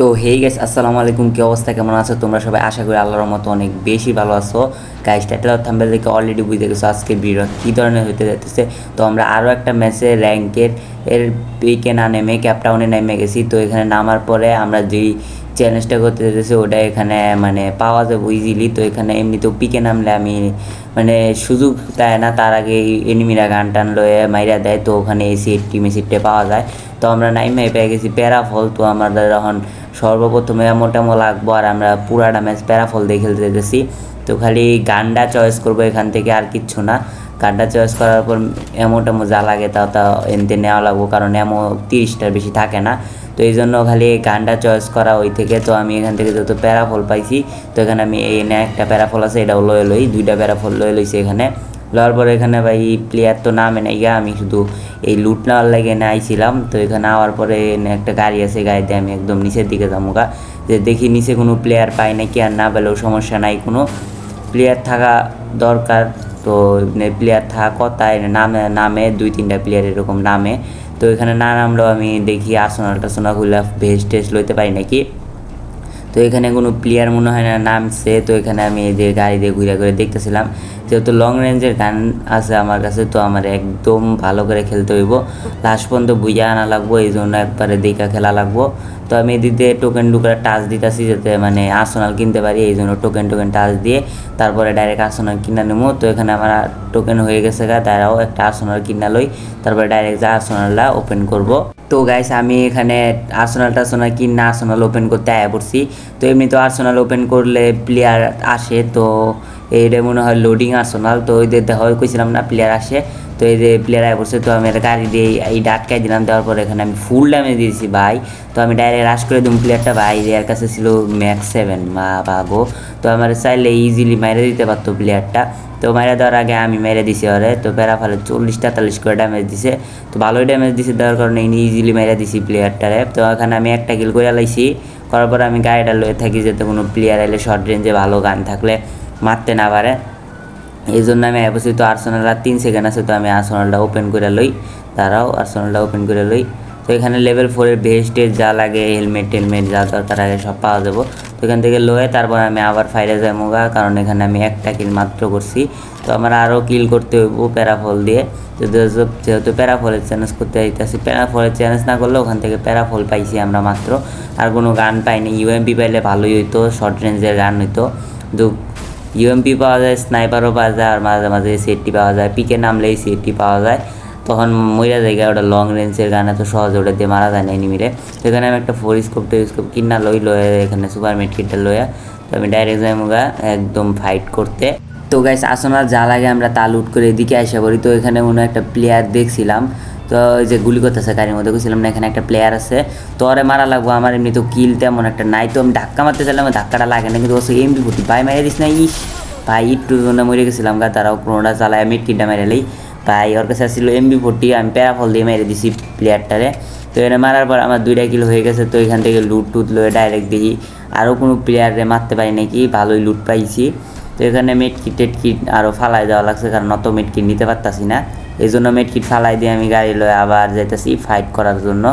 তো হেই গেস আসসালামু আলাইকুম, কি অবস্থা? কেমন আছো? তোমরা সবাই আশা করি আল্লাহর মতো অনেক বেশি ভালো আছো। গাইস টাইটেল থাম্বেল দেখে অলরেডি বুঝতে গেছো আজকের ভিডিও কী ধরনের হতে যাচ্ছে। তো, আমরা আরও একটা ম্যাচে র্যাঙ্কের এর পিকে না নেমে ক্যাপটাউনে নেমে গেছি। তো, এখানে নামার পরে আমরা যেই চ্যালেঞ্জটা করতে যেতেছি ওটা এখানে মানে পাওয়া যাবে ইজিলি তো, এখানে এমনিতেও পিকে নামলে আমি মানে সুযোগ দেয় না। তার আগে এনিমিরা গান টান লয়ে মাইরা দেয়। তো, ওখানে এসি টিম এসিটে পাওয়া যায়। তো, আমরা নাইমে পেয়ে গেছি, প্যারাফল। তো, আমাদের এখন সর্বপ্রথমে মোটামো লাগবো, আর আমরা পুরাটা ম্যাচ প্যারাফল দিয়ে খেলতে যেতেছি। তো খালি গানটা চয়েস করব এখান থেকে আর কিচ্ছু না। গানটা চয়েস করার পর এমো টেমো যা লাগে তা তা এনতে নেওয়া লাগবো, কারণ এমো তিরিশটার বেশি থাকে না। তো এই জন্য খালি গানটা চয়েস করা ওই থেকে। তো আমি এখান থেকে যত প্যারাফল পাইছি, তো এখানে আমি এনে একটা প্যারাফল আছে, এটাও লয়ে লই, দুইটা প্যারাফল লয়ে লইছি এখানে। লওয়ার পরে এখানে ভাই প্লেয়ার তো নামে নাই গা, আমি শুধু এই লুট নেওয়ার লাগে এনে আইছিলাম। তো এখানে আওয়ার পরে একটা গাড়ি আছে গাড়িতে আমি একদম নিচের দিকে যাব গা। যে দেখি নিচে কোনো প্লেয়ার পাই নাকি আর না পেলেও সমস্যা নাই কোনো। প্লেয়ার থাকা দরকার, তো প্লেয়ার থাকা কথা নামে নামে, দুই তিনটা প্লেয়ার এরকম নামে। তো এখানে না নামলেও আমি দেখি আসোনা টাসোনা খুলে ভেজ টেস্ট লইতে পারি নাকি? তো এখানে কোনো প্লেয়ার মনে হয় না নামছে, তো এখানে আমি যে গাড়ি দিয়ে ঘুরে ঘুরে দেখতেছিলাম। যেহেতু লং রেঞ্জের গান আছে আমার কাছে, তো আমার একদম ভালো করে খেলতে হইব। লাস্ট পর্যন্ত বুঝে আনা লাগবো, এই জন্য একবারে দেখা খেলা লাগবো। তো আমি এদিকে টোকেন টুকেন টাচ দিতেছি যাতে মানে আসনাল কিনতে পারি, এই জন্য টোকেন টোকেন টাচ দিয়ে তারপরে ডাইরেক্ট আসোনাল কিনা নেব তো এখানে আমার টোকেন হয়ে গেছে গা তারাও একটা আসনাল কিনা লই, তারপরে ডাইরেক্ট যা আসোনালটা ওপেন করব। তো গাইস আমি এখানে আর্সোনাল টার্সোনাল কি না আর্সেনাল ওপেন করতে আয়া পড়ছি। তো এমনি তো আর্সেনাল ওপেন করলে প্লেয়ার আসে, তো এইটা মনে হয় লোডিং আর্সেনাল তো ওই দেখা কইছিলাম না প্লেয়ার আসে। তো এই যে প্লেয়ার আয়া পড়ছে, তো আমি একটা গাড়ি দিয়ে এই ডাটকাই দিলাম, দেওয়ার পরে এখানে আমি ফুল ড্যামেজ দিয়েছি, ভাই। তো আমি ডাইরেক্ট রাশ করে দিলাম প্লেয়ারটা ভাই। এর কাছে ছিল ম্যাক্স সেভেন মা বাগো তো আমার চাইলে ইজিলি মাইরে দিতে পারতো প্লেয়ারটা তো মাইরা দেওয়ার আগে আমি মেরে দিছি ওরে। তো প্যারা ফেলে চল্লিশ তেতাল্লিশ করে ড্যামেজ দিছে। তো ভালোই ড্যামেজ দিছে, দেওয়ার কারণে ইনি ইজিলি মেরে দিছি প্লেয়ারটারে তো এখানে আমি একটা কিল করে লাইছি। করার পর আমি গাড়িটা লয়ে থাকি, যাতে কোনো প্লেয়ার এলে শর্ট রেঞ্জে ভালো গান থাকলে। মারতে না পারে। এই জন্য আমি অবশ্যই তো আর্সেনাল আর তিন সেকেন্ড আছে তো আমি আর্সোনালটা ওপেন করে লই। তারাও আর্সোনালটা ওপেন করে লই। তো এখানে লেভেল ফোরের ভেস্টেজ যা লাগে হেলমেট টেলমেট যা দরকার আগে সব পাওয়া যাব। তো এখান থেকে লয়ে তারপর আমি আবার ফাইরে যাব গা, কারণ এখানে আমি একটা কিল মাত্র করছি। তো আমার আরও কিল করতে হইব প্যারাফল দিয়ে। তো যেহেতু- প্যারাফলের চ্যালেঞ্জ করতে চাইতেছি প্যারাফলের চ্যালেঞ্জ না করলে ওখান থেকে প্যারাফল পাইছি আমরা মাত্র। আর কোনো গান পাইনি ইউএমপি পাইলে ভালোই হইতো শর্ট রেঞ্জের গান হইতো। কিন্তু ইউএমপি পাওয়া যায় স্নাইপারও পাওয়া যায়, আর মাঝে মাঝে সেটটি পাওয়া যায় পিকে নামলেই সেটটি পাওয়া যায়। তখন মইরা জায়গায় ওটা লং রেঞ্জের গান এত সহজে ওটা দিয়ে মারা যায় না এনিমিরে তো এখানে আমি একটা ফোর স্কোপ টো স্কোপ কিনা লই, লয়ে এখানে সুপার মেট কিটটা লইয়া তো আমি ডাইরেক্ট যাই মুগা, একদম ফাইট করতে। তো গাইস আসনার যা লাগে আমরা তা লুট করে এদিকে আসা করি তো এখানে মনে একটা প্লেয়ার দেখছিলাম। তো ওই যে গুলি করতেছে গাড়ির মধ্যে, বুঝছিলাম না, এখানে একটা প্লেয়ার আছে। তো ওরে মারা লাগবো, আমার এমনি তো কিল তেমন একটা নাই। তো আমি ধাক্কা মারতে চাইলাম ধাক্কাটা লাগে না, কিন্তু ওসে এমবি ফুটি ভাই, মেরে দিস না, ইস। ভাই, একটু জন্য মরে গেছিলাম গা তারাও কোনোটা চালায় মিট কিডটা মেরে লেই। ভাই, ওর কাছে আসছিল এমবি ফোরটি আমি প্যারাফল দিয়ে মেরে দিছি প্লেয়ারটারে তো এনে মারার পর আমার দুইটা কিল হয়ে গেছে, তো এখান থেকে লুট টুট লয়ে ডাইরেক্ট দেখি। আরও কোনো প্লেয়ারে মারতে পারি নাকি? ভালোই লুট পাইছি। তো এখানে মেট কিট টেট কিট আরও ফালাই দেওয়া লাগছে, কারণ অত মেট কিট নিতে পারতাছি না। এই জন্য মেট কিট ফালাই দিয়ে আমি গাড়ি লয়ে আবার যাইতেছি ফাইট করার জন্য।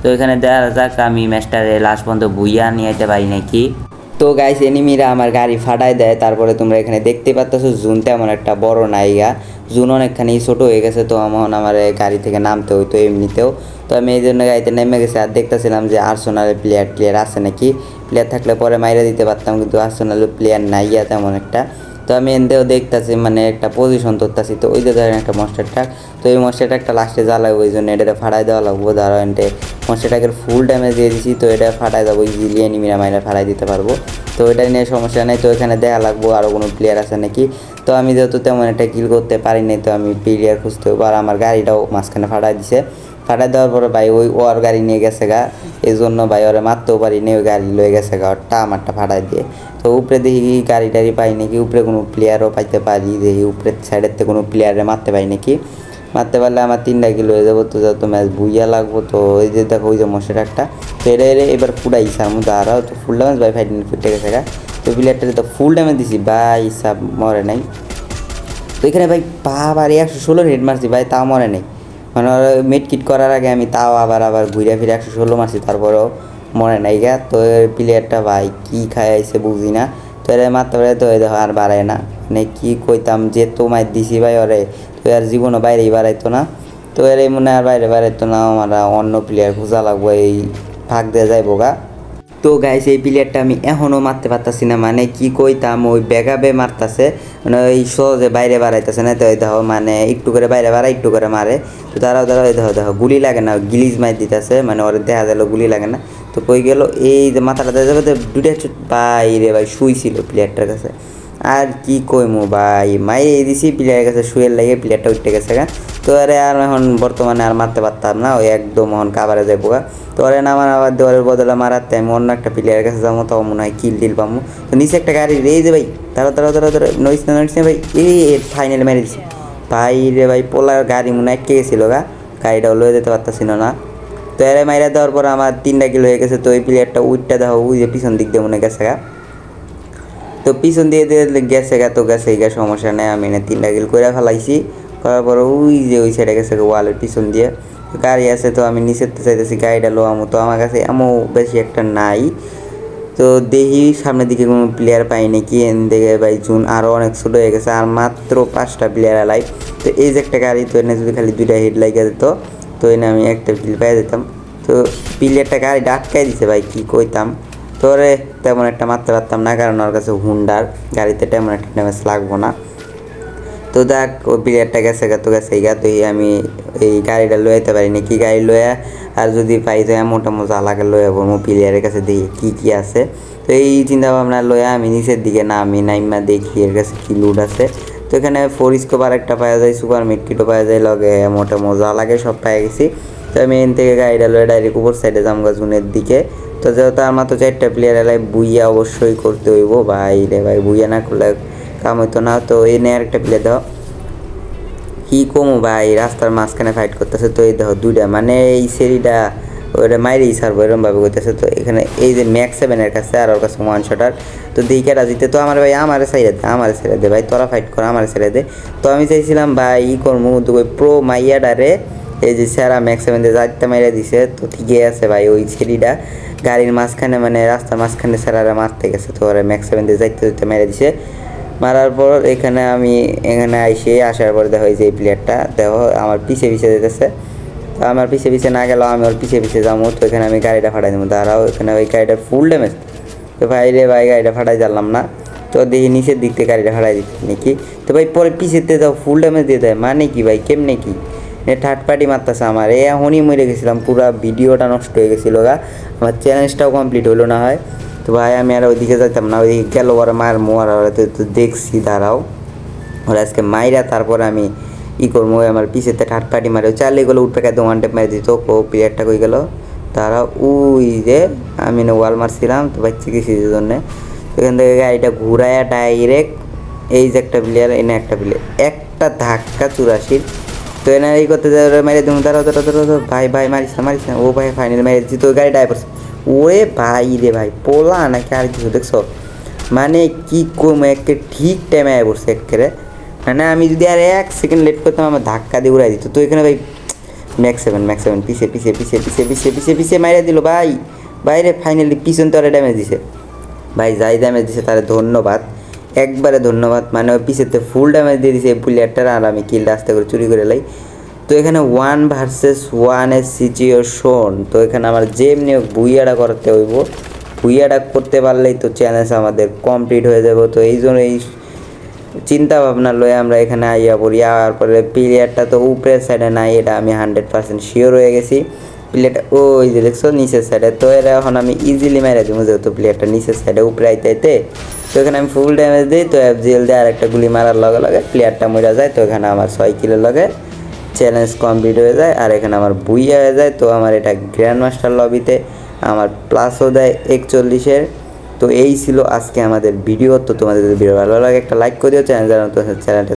তো এখানে দেখা যাক আমি ম্যাচটারে লাস্ট পর্যন্ত বুইয়া নিয়ে যেতে পারি নাকি। তো গাইস এনিমিরা আমার গাড়ি ফাটাই দেয়। তারপরে তোমরা এখানে দেখতে পাচ্ছ জুন তেমন একটা বড় নাইগা জুন অনেকখানি ছোট হয়ে গেছে, তো আমার আমার গাড়ি থেকে নামতে হইতো এমনিতেও। তো আমি এই জন্য গাড়িতে নেমে গেছি আর দেখতেছিলাম যে আর্সোনালের প্লেয়ার প্লেয়ার আছে নাকি। প্লেয়ার থাকলে পরে মাইরে দিতে পারতাম, কিন্তু আর্সোনালের প্লেয়ার নাই, ইয়া তেমন একটা। তো আমি এনতেও দেখতাছি মানে একটা পজিশন ধরতাছি, তো ওই যে ধরেন একটা মস্টার ট্রাক তো এই মস্টার ট্রাকটা লাস্টে জ্বালাবো ওই জন্য এটা ফাটাই দেওয়া লাগবো ধরো এনটে মস্টার ট্রাকের ফুল ড্যামেজ দিয়ে দিছি, তো এটা ফাটাই যাব ইজিলি এনিমিরা মাইরা ফাটাই দিতে পারব। তো এটা নিয়ে সমস্যা নেই, তো এখানে দেখা লাগবো আরও কোনো প্লেয়ার আছে নাকি? তো আমি যেহেতু তেমন একটা কিল করতে পারিনি, তো আমি প্লেয়ার খুঁজতে আর আমার গাড়িটাও মাঝখানে ফাটাই দিছে। ফাটাই দেওয়ার পরে ভাই ওই ওর গাড়ি নিয়ে গেছে গা। এই জন্য ভাই ওরে মারতেও পারিনি, ওই গাড়ি লয়ে গেছে গা ওরটা আমারটা ফাটাই দিয়ে। তো উপরে দেখি গাড়ি টাড়ি পাই নাকি, উপরে কোনো প্লেয়ারও পাইতে পারি, দেখি উপরের সাইডের থেকে কোনো প্লেয়ারে মারতে পারি নাকি। মারতে পারলে আমার তিনটা কিলো হয়ে যাব, তো যত ম্যাচ বুইয়া লাগবো, তো ওই যে দেখো, ওই যে মশার একটা। তো এটা এবার ফুটাইছে আমি তো আরও তো ফুল ড্যামেজ ভাই ফাইটিং ফুটে গেছে গা। তো প্লেয়ারটাতে তো ফুল ড্যামেজ দিছি, ভাই সাব মরে নাই। তো এখানে ভাই বাবার, একশো ষোলোর হেড মারছি, ভাই তাও মরে নেই। মানে মিট কিট করার আগে আমি তাও আবার আবার ঘুরে ফিরে একশো ষোলো মারছি তারপরেও মনে নাই গা। তো প্লেয়ারটা ভাই কি খাই আইসে বুঝি না। তো এর মারতে পারে তো দেখো আর বাড়ায় না। মানে কি কইতাম যে তোমায় দিছি ভাই ওরে, তো আর জীবনও বাইরেই বাড়াইতো না। তো এর মনে আর বাইরে বাড়াইতো না, আমার অন্য প্লেয়ার খোঁজা লাগবো, এই ফাঁক দিয়ে যাইবো গা। তো গাইস এই প্লেয়ারটা আমি এখনও মারতে পারতাছি না মানে কি কইতাম, ওই বেগাবে মারতাছে মানে ওই সহজে বাইরে বাড়াইতেছে, না তো ওই দেখো মানে একটু করে বাইরে বাড়া একটু করে মারে, তো তারাও তারা ওই দেখো দেখো, গুলি লাগে না, গিলিজ মার দিতেছে মানে ওর দেখা গেল গুলি লাগে না, তো কই গেল, এই যে মাথাটা দেখা যাবে তো চুট বাইরে ভাই, শুইছিল প্লেয়ারটার কাছে। আর কি কইমু ভাই? মাইরে দিছি প্লেয়ারের কাছে শুয়ে লাগে প্লেয়ারটা উঠতে গেছে গা। তো আরে আর এখন বর্তমানে আর মারতে পারতাম না, ওই একদম এখন কাবারে যাইবো গা। তো আরে না, আমার আবার দেওয়ারের বদলে মারাতে আমি অন্য একটা প্লেয়ারের কাছে যাব তাও মনে হয় কিল টিল পাবো তো নিচে একটা গাড়ি রে যে ভাই তারা তারা তারা তারা নইস না নইস না ভাই, এই ফাইনাল মেরে দিছি। ভাই রে ভাই, পোলার গাড়ি মনে হয় কে গেছিল গা। গাড়িটাও লয়ে যেতে পারতাছিল না। তো এরে মাইরা দেওয়ার পর আমার তিনটা কিলো হয়ে গেছে, তো ওই প্লেয়ারটা উইটটা দেখো, ওই যে পিছন দিক দিয়ে মনে গেছে গা। তো পিছন দিয়ে দিয়ে গেছে গা, তো গেছে গা, সমস্যা নেই, আমি না তিনটা গিল করে ফেলাইছি। করার পর ওই যে ওই সাইডে গেছে ওয়ালের পিছন দিয়ে। গাড়ি আছে তো আমি নিচের তো চাইতেছি গাড়িটা লো আমো, তো আমার কাছে এমন বেশি একটা নাই। তো দেখি সামনের দিকে কোনো প্লেয়ার পাই নাকি এন দিকে ভাই জুন আরও অনেক ছোট হয়ে গেছে, আর মাত্র পাঁচটা প্লেয়ার আলাই তো এই যে একটা গাড়ি, তো এনে যদি খালি দুইটা হেড লাগিয়ে যেত তো এনে আমি একটা কিল পাই যেতাম। তো প্লেয়ারটা গাড়ি আটকাই দিছে ভাই, কি কইতাম। তো রে তেমন একটা মারতে পারতাম না, কারণ ওর কাছে হুন্ডার, গাড়িতে তেমন একটা ড্যামেজ লাগবো না। তো দেখ ওই প্লেয়ারটা গেছে গা তো গেছে গা তো আমি এই গাড়িটা লয়ে যেতে পারি না কি গাড়ি লয়ে আর যদি পাই, তো মোটা মজা লাগে লয়ে পড়ব প্লেয়ারের কাছে দেখি কি কি আছে। তো এই চিন্তা ভাবনা লয়ে আমি নিচের দিকে না আমি নাইমা দেখি এর কাছে কি লুট আছে। তো এখানে ফোর স্কোপ আর একটা পাওয়া যায় সুপার মিটকিটও পাওয়া যায়, লগে মোটা মজা লাগে, সব পাই গেছি। তো আমি এন থেকে গাড়িটা লয়ে ডাইরেক্ট উপর সাইডে যাম জুনের দিকে। তো যেহেতু আমার তো চারটা প্লেয়ার এলাই, বুইয়া অবশ্যই করতে হইব। ভাই রে ভাই, বুইয়া না করলে কাম হইতো না। তো এনে আর একটা প্লেয়ার দাও কি কমু ভাই, রাস্তার মাঝখানে ফাইট করতেছে। তো এই দেখো দুইটা মানে এই সেরিটা ওটা মাইরেই সারবো এরকম ভাবে করতেছে। তো এখানে এই যে ম্যাক্স সেভেনের কাছে আর ওর কাছে ওয়ান শটার তো দিকে রাজিতে তো আমার ভাই আমার সাইডে দে, আমার সাইডে দে। ভাই তোরা ফাইট কর, আমার সাইডে দে। তো আমি চাইছিলাম ভাই ই করব তো ওই প্রো মাইয়াডারে এই যে স্যারা ম্যাক্স সেভেন দিয়ে চারটা মাইরা দিছে, তো ঠিকই আছে ভাই, ওই ছেড়িটা গাড়ির মাঝখানে মানে রাস্তার মাঝখানে স্যারারা মারতে গেছে, তো ওরা ম্যাক্স সেভেন দিয়ে যাইতে যাইতে মেরে দিছে। মারার পর এখানে আমি, এখানে আইসে আসার পর দেখো যে এই প্লেয়ারটা দেখো আমার পিছে পিছে যেতেছে। তো আমার পিছে পিছে না গেলেও আমি ওর পিছে পিছে যাব, তো এখানে আমি গাড়িটা ফাটাই দেবো, দাঁড়াও, এখানে ওই গাড়িটার ফুল ড্যামেজ তো ভাই রে ভাই, গাড়িটা ফাটাই জানলাম না। তো দেখি নিচের দিক থেকে গাড়িটা ফাটাই দিচ্ছে নাকি? তো ভাই পরে পিছেতে যাও ফুল ড্যামেজ দিয়ে দেয় মানে কি ভাই, কেমনে কি? থার্ড পার্টি মারতেছে আমার। এ এখনই মরে গেছিলাম, পুরো ভিডিওটা নষ্ট হয়ে গেছিল গা। আমার চ্যালেঞ্জটাও কমপ্লিট হলো না হয়। তো ভাই, আমি আর ওইদিকে যাইতাম না, ওইদিকে গেল ওরা মায়ের মোয়ার ওরা তো দেখছি, দাঁড়াও। ওরা আজকে মাইরা তারপর আমি ই করব আমার পিছেতে থার্ড পার্টি মারে। চালে গেলো উঠবে কাছে ওয়ান টেপ মারি দিত, ও প্লেয়ারটা কই গেল? তারা উই যে আমি না ওয়াল মারছিলাম, তো বাচ্চা গেছি জন্যে। এখান থেকে গাড়িটা ঘুরায়া ডাইরেক্ট এই যে একটা প্লেয়ার এনে একটা প্লেয়ার একটা ধাক্কা চুরাশির তো এনে এই করতে মেরে দিন দাঁড়াও দাঁড়াও দাঁড়াও দাঁড়াও, ভাই ভাই মারিস না মারিস না ও ভাই ফাইনাল মেরে দিচ্ছি তো গাড়ি ড্রাইভার ওরে ভাই রে ভাই পোলা নাকি আর কিছু দেখছ? মানে কি কম একে ঠিক টাইমে আয় পড়ছে একেবারে। মানে আমি যদি আর এক সেকেন্ড লেট করতাম আমার ধাক্কা দিয়ে উড়াই দিত। তো এখানে ভাই ম্যাক্স সেভেন ম্যাক্স সেভেন পিছে পিছে পিছে পিছে পিছে পিছে পিছে মাইরে দিল ভাই। বাইরে ফাইনালি পিছন তো ড্যামেজ দিছে। ভাই যাই ড্যামেজ দিছে তার ধন্যবাদ। একবারে ধন্যবাদ মানে ওই পিছেতে ফুল ড্যামেজ দিয়ে দিছে এই প্লেয়ারটার আর আমি কিলটা আস্তে করে চুরি করে লাই। তো এখানে ওয়ান ভার্সেস ওয়ানের সিচুয়েশন তো এখানে আমার যেমনি হোক ভুইয়াটা করতে হইব। ভুইয়াটা করতে পারলেই তো চ্যালেঞ্জ আমাদের কমপ্লিট হয়ে যাবে। তো এই জন্য এই চিন্তা ভাবনা লয়ে আমরা এখানে আইয়া পড়ি। আর পরে প্লেয়ারটা তো উপরের সাইডে নাই, এটা আমি হান্ড্রেড পার্সেন্ট শিওর হয়ে গেছি। প্লেয়ারটা ওই যে দেখছ, নিচের সাইডে তো এরা এখন আমি ইজিলি মেরে দিব, যেহেতু প্লেয়ারটা নিচের সাইডে উপরে আইতে আইতে। তো এখানে আমি ফুল ড্যামেজ দিই, তো এফ জিএল দিয়ে আর একটা গুলি মারার লগে লগে প্লেয়ারটা মরে যায়। তো এখানে আমার ছয় কিলোর লগে চ্যালেঞ্জ কমপ্লিট হয়ে যায়, আর এখানে আমার বুইয়া হয়ে যায়। তো আমার এটা গ্র্যান্ড মাস্টার লবিতে আমার প্লাসও দেয় একচল্লিশের। তো এই ছিল আজকে আমাদের ভিডিও তো তোমাদের যদি ভিডিও ভালো লাগে, একটা লাইক করে দিও। চ্যানেল চ্যানেলটা